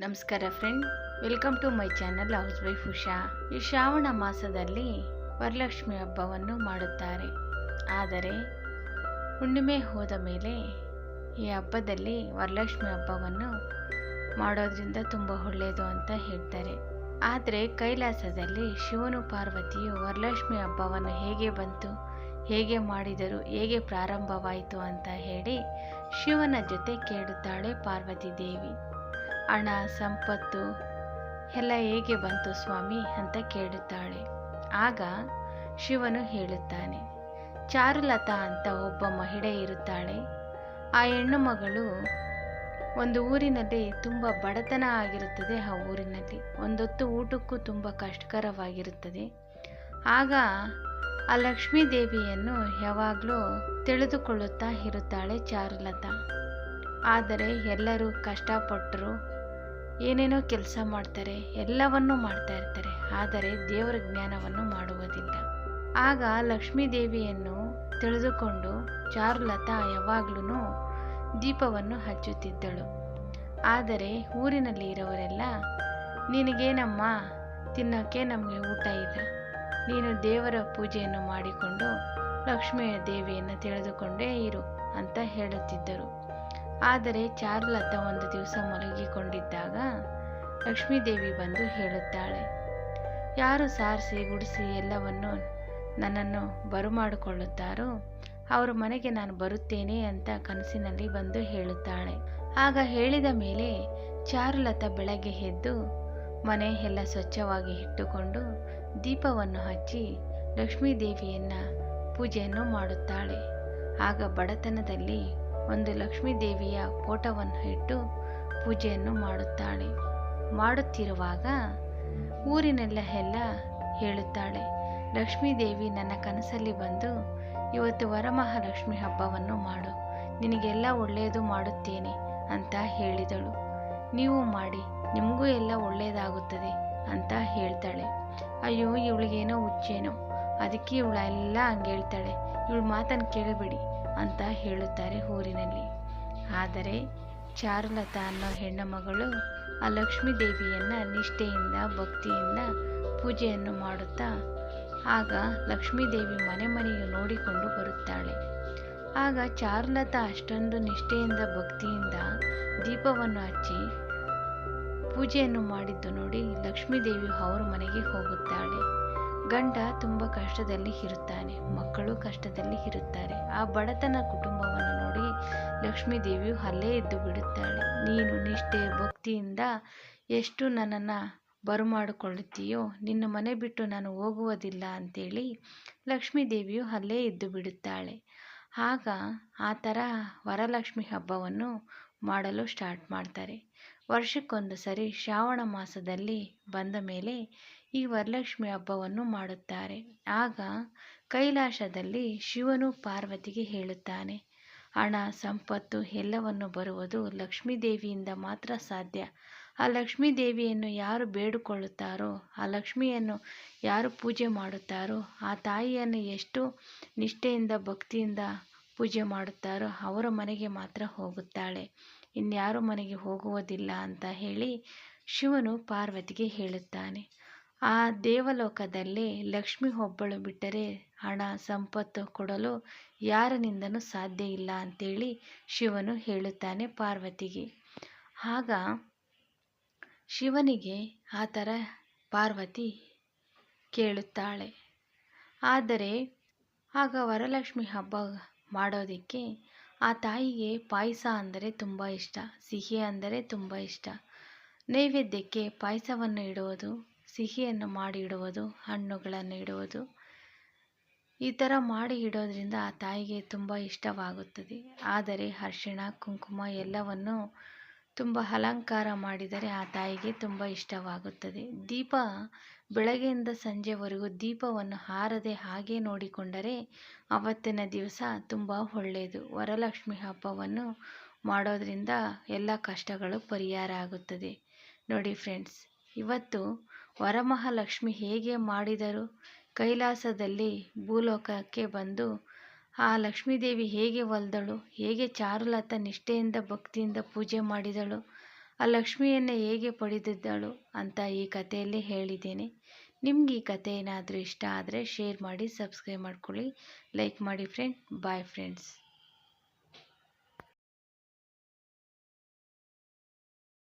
ನಮಸ್ಕಾರ friend welcome to my channel housewife Usha ಈ ಶ್ರಾವಣ ಮಾಸದಲ್ಲಿ ವರಲಕ್ಷ್ಮಿ ಹಬ್ಬವನ್ನು ಮಾಡುತ್ತಾರೆ. ಆದರೆ, ಹುಣ್ಣಿಮೆ ಹೋದ ಮೇಲೆ ಈ ಹಬ್ಬದಲ್ಲಿ ವರಲಕ್ಷ್ಮಿ ಹಬ್ಬವನ್ನು ಮಾಡೋದ್ರಿಂದ ತುಂಬ ಒಳ್ಳೆಯದು ಅಂತ ಹೇಳ್ತಾರೆ. ಆದರೆ, ಕೈಲಾಸದಲ್ಲಿ ಶಿವನು ಪಾರ್ವತಿಯು ವರಲಕ್ಷ್ಮಿ ಹಬ್ಬವನ್ನು ಹೇಗೆ ಬಂತು, ಹೇಗೆ ಮಾಡಿದರು, ಹೇಗೆ ಪ್ರಾರಂಭವಾಯಿತು ಅಂತ ಹೇಳಿ ಶಿವನ ಜೊತೆ ಕೇಳುತ್ತಾಳೆ ಪಾರ್ವತಿ ದೇವಿ. ಹಣ, ಸಂಪತ್ತು ಎಲ್ಲ ಹೇಗೆ ಬಂತು ಸ್ವಾಮಿ ಅಂತ ಕೇಳುತ್ತಾಳೆ ಆಗ ಶಿವನು ಹೇಳುತ್ತಾನೆ, ಚಾರುಲತಾ ಅಂತ ಒಬ್ಬ ಮಹಿಳೆ ಇರುತ್ತಾಳೆ. ಆ ಹೆಣ್ಣು ಮಗಳು ಒಂದು ಊರಿನಲ್ಲಿ ತುಂಬ ಬಡತನ ಆಗಿರುತ್ತದೆ. ಆ ಊರಿನಲ್ಲಿ ಒಂದೊತ್ತು ಊಟಕ್ಕೂ ತುಂಬ ಕಷ್ಟಕರವಾಗಿರುತ್ತದೆ. ಆಗ ಆ ಲಕ್ಷ್ಮೀ ದೇವಿಯನ್ನು ಯಾವಾಗಲೂ ತಿಳಿದುಕೊಳ್ಳುತ್ತಾ ಇರುತ್ತಾಳೆ ಚಾರುಲತಾ. ಆದರೆ ಎಲ್ಲರೂ ಕಷ್ಟಪಟ್ಟರು. ಏನೇನೋ ಕೆಲಸ ಮಾಡ್ತಾರೆ, ಎಲ್ಲವನ್ನೂ ಮಾಡ್ತಾ ಇರ್ತಾರೆ, ಆದರೆ ದೇವರ ಜ್ಞಾನವನ್ನು ಮಾಡುವುದಿಲ್ಲ. ಆಗ ಲಕ್ಷ್ಮೀ ದೇವಿಯನ್ನು ತಿಳಿದುಕೊಂಡು ಚಾರುಲತಾ ಯಾವಾಗ್ಲೂ ದೀಪವನ್ನು ಹಚ್ಚುತ್ತಿದ್ದಳು. ಆದರೆ ಊರಿನಲ್ಲಿ ಇರೋರೆಲ್ಲ, ನಿನಗೇನಮ್ಮ ತಿನ್ನೋಕ್ಕೆ ನಮಗೆ ಊಟ ಇಲ್ಲ. ನೀನು ದೇವರ ಪೂಜೆಯನ್ನು ಮಾಡಿಕೊಂಡು ಲಕ್ಷ್ಮೀ ದೇವಿಯನ್ನು ತಿಳಿದುಕೊಂಡೇ ಇರು ಅಂತ ಹೇಳುತ್ತಿದ್ದರು. ಆದರೆ ಚಾರುಲತ ಒಂದು ದಿವಸ ಮಲಗಿಕೊಂಡಿದ್ದಾಗ ಲಕ್ಷ್ಮೀದೇವಿ ಬಂದು ಹೇಳುತ್ತಾಳೆ, ಯಾರು ಸಾರಿಸಿ, ಗುಡಿಸಿ ಎಲ್ಲವನ್ನು ನನ್ನನ್ನು ಬರುಮಾಡಿಕೊಳ್ಳುತ್ತಾರೋ, ಅವರ ಮನೆಗೆ ನಾನು ಬರುತ್ತೇನೆ ಅಂತ ಕನಸಿನಲ್ಲಿ ಬಂದು ಹೇಳುತ್ತಾಳೆ. ಆಗ ಹೇಳಿದ ಮೇಲೆ ಚಾರುಲತ ಬೆಳಗ್ಗೆ ಎದ್ದು ಮನೆ ಎಲ್ಲ ಸ್ವಚ್ಛವಾಗಿ ಇಟ್ಟುಕೊಂಡು ದೀಪವನ್ನು ಹಚ್ಚಿ ಲಕ್ಷ್ಮೀದೇವಿಯನ್ನು ಪೂಜೆಯನ್ನು ಮಾಡುತ್ತಾಳೆ. ಆಗ ಬಡತನದಲ್ಲಿ ಒಂದು ಲಕ್ಷ್ಮೀ ದೇವಿಯ ಫೋಟೋವನ್ನು ಇಟ್ಟು ಪೂಜೆಯನ್ನು ಮಾಡುತ್ತಾಳೆ. ಮಾಡುತ್ತಿರುವಾಗ ಊರಿನೆಲ್ಲ ಎಲ್ಲ ಹೇಳುತ್ತಾಳೆ ಲಕ್ಷ್ಮೀ ದೇವಿ ನನ್ನ ಕನಸಲ್ಲಿ ಬಂದು ಇವತ್ತು ವರಮಹಾಲಕ್ಷ್ಮಿ ಹಬ್ಬವನ್ನು ಮಾಡು. ನಿನಗೆಲ್ಲ ಒಳ್ಳೆಯದು ಮಾಡುತ್ತೇನೆ ಅಂತ ಹೇಳಿದಳು. ನೀವು ಮಾಡಿ, ನಿಮಗೂ ಎಲ್ಲ ಒಳ್ಳೆಯದಾಗುತ್ತದೆ ಅಂತ ಹೇಳ್ತಾಳೆ. ಅಯ್ಯೋ, ಇವಳಿಗೇನೋ ಹುಚ್ಚೇನೋ. ಅದಕ್ಕೆ ಇವಳೆಲ್ಲ ಹಂಗೆ ಹೇಳ್ತಾಳೆ ಇವಳು ಮಾತನ್ನು ಕೇಳಬೇಡಿ. ಅಂತ ಹೇಳುತ್ತಾರೆ ಊರಿನಲ್ಲಿ. ಆದರೆ ಚಾರುಲತಾ ಅನ್ನೋ ಹೆಣ್ಣು ಮಗಳು ಆ ಲಕ್ಷ್ಮೀ ದೇವಿಯನ್ನು ನಿಷ್ಠೆಯಿಂದ, ಭಕ್ತಿಯಿಂದ ಪೂಜೆಯನ್ನು ಮಾಡುತ್ತಾ, ಆಗ ಲಕ್ಷ್ಮೀ ದೇವಿ ಮನೆ ಮನೆಯು ನೋಡಿಕೊಂಡು ಬರುತ್ತಾಳೆ. ಆಗ ಚಾರುಲತಾ ಅಷ್ಟೊಂದು ನಿಷ್ಠೆಯಿಂದ, ಭಕ್ತಿಯಿಂದ ದೀಪವನ್ನು ಹಚ್ಚಿ ಪೂಜೆಯನ್ನು ಮಾಡಿದ್ದು ನೋಡಿ ಲಕ್ಷ್ಮೀ ದೇವಿ ಅವರ ಮನೆಗೆ ಹೋಗುತ್ತಾಳೆ. ಗಂಡ ತುಂಬ ಕಷ್ಟದಲ್ಲಿ ಇರುತ್ತಾನೆ, ಮಕ್ಕಳು ಕಷ್ಟದಲ್ಲಿ ಇರುತ್ತಾರೆ. ಆ ಬಡತನ ಕುಟುಂಬವನ್ನು ನೋಡಿ ಲಕ್ಷ್ಮೀ ದೇವಿಯು ಅಲ್ಲೇ ಎದ್ದು ಬಿಡುತ್ತಾಳೆ. ನೀನು ನಿಷ್ಠೆ, ಭಕ್ತಿಯಿಂದ ಎಷ್ಟು ನನ್ನನ್ನು ಬರಮಾಡಿಕೊಳ್ಳುತ್ತೀಯೋ, ನಿನ್ನ ಮನೆ ಬಿಟ್ಟು ನಾನು ಹೋಗುವುದಿಲ್ಲ ಅಂತೇಳಿ ಲಕ್ಷ್ಮೀ ದೇವಿಯು ಅಲ್ಲೇ ಎದ್ದು ಬಿಡುತ್ತಾಳೆ. ಆಗ ಆ ಥರ ವರಲಕ್ಷ್ಮಿ ಹಬ್ಬವನ್ನು ಮಾಡಲು ಸ್ಟಾರ್ಟ್ ಮಾಡ್ತಾರೆ. ವರ್ಷಕ್ಕೊಂದು ಸರಿ ಶ್ರಾವಣ ಮಾಸದಲ್ಲಿ ಬಂದ ಮೇಲೆ ಈ ವರಲಕ್ಷ್ಮಿ ಹಬ್ಬವನ್ನು ಮಾಡುತ್ತಾರೆ. ಆಗ ಕೈಲಾಸದಲ್ಲಿ ಶಿವನು ಪಾರ್ವತಿಗೆ ಹೇಳುತ್ತಾನೆ, ಹಣ, ಸಂಪತ್ತು ಎಲ್ಲವನ್ನು ಬರುವುದು ಲಕ್ಷ್ಮೀ ದೇವಿಯಿಂದ ಮಾತ್ರ ಸಾಧ್ಯ. ಆ ಲಕ್ಷ್ಮೀ ದೇವಿಯನ್ನು ಯಾರು ಬೇಡಿಕೊಳ್ಳುತ್ತಾರೋ, ಆ ಲಕ್ಷ್ಮಿಯನ್ನು ಯಾರು ಪೂಜೆ ಮಾಡುತ್ತಾರೋ, ಆ ತಾಯಿಯನ್ನು ಎಷ್ಟು ನಿಷ್ಠೆಯಿಂದ ಭಕ್ತಿಯಿಂದ ಪೂಜೆ ಮಾಡುತ್ತಾರೋ, ಅವರ ಮನೆಗೆ ಮಾತ್ರ ಹೋಗುತ್ತಾಳೆ. ಇನ್ಯಾರ ಮನೆಗೆ ಹೋಗುವುದಿಲ್ಲ ಅಂತ ಹೇಳಿ ಶಿವನು ಪಾರ್ವತಿಗೆ ಹೇಳುತ್ತಾನೆ. ಆ ದೇವಲೋಕದಲ್ಲಿ ಲಕ್ಷ್ಮಿ ಒಬ್ಬಳು ಬಿಟ್ಟರೆ ಹಣ, ಸಂಪತ್ತು ಕೊಡಲು ಯಾರನಿಂದನೂ ಸಾಧ್ಯ ಇಲ್ಲ ಅಂತೇಳಿ ಶಿವನು ಹೇಳುತ್ತಾನೆ ಪಾರ್ವತಿಗೆ. ಆಗ ಶಿವನಿಗೆ ಆ ಥರ ಪಾರ್ವತಿ ಕೇಳುತ್ತಾಳೆ. ಆದರೆ ಆಗ ವರಲಕ್ಷ್ಮಿ ಹಬ್ಬ ಮಾಡೋದಕ್ಕೆ ಆ ತಾಯಿಗೆ ಪಾಯಸ ಅಂದರೆ ತುಂಬ ಇಷ್ಟ, ಸಿಹಿ ಅಂದರೆ ತುಂಬ ಇಷ್ಟ. ನೈವೇದ್ಯಕ್ಕೆ ಪಾಯಸವನ್ನು ಇಡುವುದು, ಸಿಹಿಯನ್ನು ಮಾಡಿ ಇಡುವುದು, ಹಣ್ಣುಗಳನ್ನು ಇಡುವುದು, ಈ ಥರ ಮಾಡಿ ಇಡೋದರಿಂದ ಆ ತಾಯಿಗೆ ತುಂಬ ಇಷ್ಟವಾಗುತ್ತದೆ. ಆದರೆ ಅರಿಶಿಣ, ಕುಂಕುಮ ಎಲ್ಲವನ್ನು ತುಂಬ ಅಲಂಕಾರ ಮಾಡಿದರೆ ಆ ತಾಯಿಗೆ ತುಂಬ ಇಷ್ಟವಾಗುತ್ತದೆ. ದೀಪ ಬೆಳಗ್ಗೆಯಿಂದ ಸಂಜೆವರೆಗೂ ದೀಪವನ್ನು ಹಾರದೆ ಹಾಗೆ ನೋಡಿಕೊಂಡರೆ ಅವತ್ತಿನ ದಿವಸ ತುಂಬ ಒಳ್ಳೆಯದು. ವರಲಕ್ಷ್ಮಿ ಹಬ್ಬವನ್ನು ಮಾಡೋದರಿಂದ ಎಲ್ಲ ಕಷ್ಟಗಳು ಪರಿಹಾರ ಆಗುತ್ತದೆ. ನೋಡಿ ಫ್ರೆಂಡ್ಸ್, ಇವತ್ತು ವರಮಹಾಲಕ್ಷ್ಮಿ ಹೇಗೆ ಮಾಡಿದರು? ಕೈಲಾಸದಲ್ಲಿ ಭೂಲೋಕಕ್ಕೆ ಬಂದು ಆ ಲಕ್ಷ್ಮೀದೇವಿ ಹೇಗೆ ಒಲ್ದಳು ಹೇಗೆ ಚಾರುಲತ ನಿಷ್ಠೆಯಿಂದ ಭಕ್ತಿಯಿಂದ ಪೂಜೆ ಮಾಡಿದಳು, ಆ ಲಕ್ಷ್ಮಿಯನ್ನು ಹೇಗೆ ಪಡೆದಿದ್ದಳು ಅಂತ ಈ ಕಥೆಯಲ್ಲಿ ಹೇಳಿದ್ದೇನೆ. ನಿಮ್ಗೆ ಈ ಕಥೆ ಏನಾದರೂ ಇಷ್ಟ ಆದರೆ ಶೇರ್ ಮಾಡಿ, ಸಬ್ಸ್ಕ್ರೈಬ್ ಮಾಡ್ಕೊಳ್ಳಿ. ಲೈಕ್ ಮಾಡಿ ಫ್ರೆಂಡ್ ಬಾಯ್ ಫ್ರೆಂಡ್ಸ್